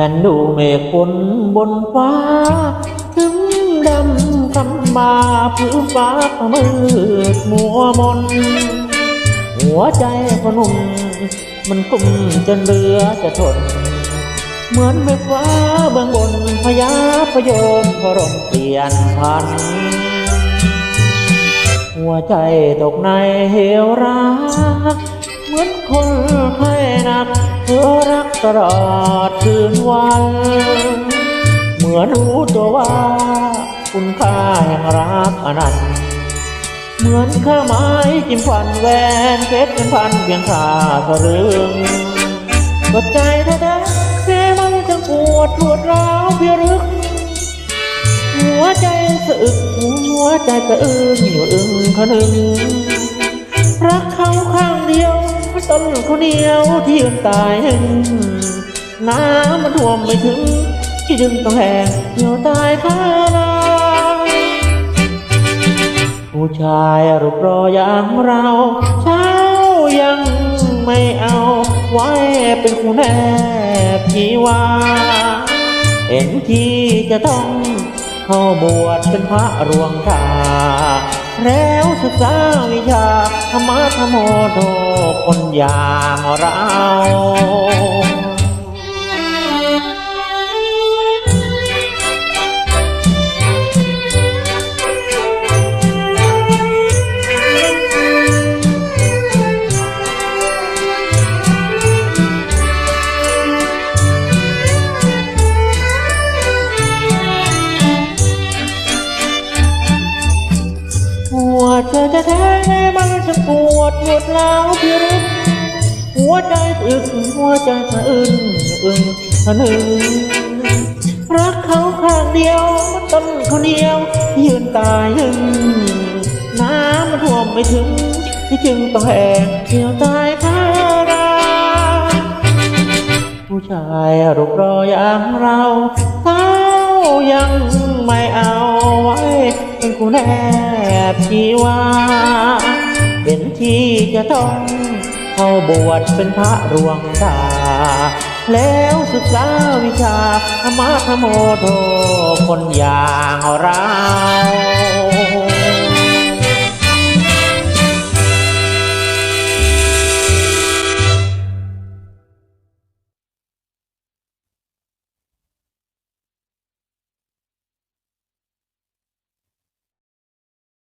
งนดูเมฆฝนบนฟ้า ถึงดำกำมาพื้นฟ้ามืดมัวมน หัวใจพอหนุ่มมันกุมจนเรือจะทน เหมือนเมฆฟ้าเบื้องบนพยาพยมพรมเปลี่ยนพัน หัวใจตกในเหวรัก เหมือนคนให้หนักเธอร ตลอดคืนวัน เหมือนรู้ตัวว่า คุณค่าแห่งรักอนันต์เหมือนข้าไม้จิ้มฟันแหวนเพชรเป็นพันเพียงค่าสะลึงกดใจแท้ๆแค่มันจะปวดปวดร้าวเพียรึก หัวใจสะอึกหัวใจสะอึงอยู่อึงคะนึงรักเขาข้างเดียว ต้นเขาเดียวที่ยืนตายหนึ่งน้ำมันท่วมไม่ถึงที่ดึงต้องแหงเหี่ยวตายคานาผู้ชายรูปรออย่างเราเช้ายังไม่เอาไว้เป็นคู่แนบชีว่าเห็นที่จะต้องเข้าบวชเป็นพระรวงตาแล้วศึกษาวิชาธรรมะธรรมโมโทคน อย่างเราหัวใจะแท้มันจะปวดปวดร้วพิรุษ หัวใจอึกหัวใจสะอึนอึงสะนึงรักเขาข้างเดียวมันต้นเขาเดียว ยืนตายหึงน้ำมันท่วมไม่ถึง ที่จึงต้องแหงเหี่ยวตายคาราผู้ชายรูปรออย่างเราเท้ายังไม่เอาไว้ เป็นคู่แนบชีวาเป็นที่จะต้อง เข้าบวชเป็นพระรวงตา แล้วศึกษาวิชาธรรมะธรรมโมโทคนอย่างเรา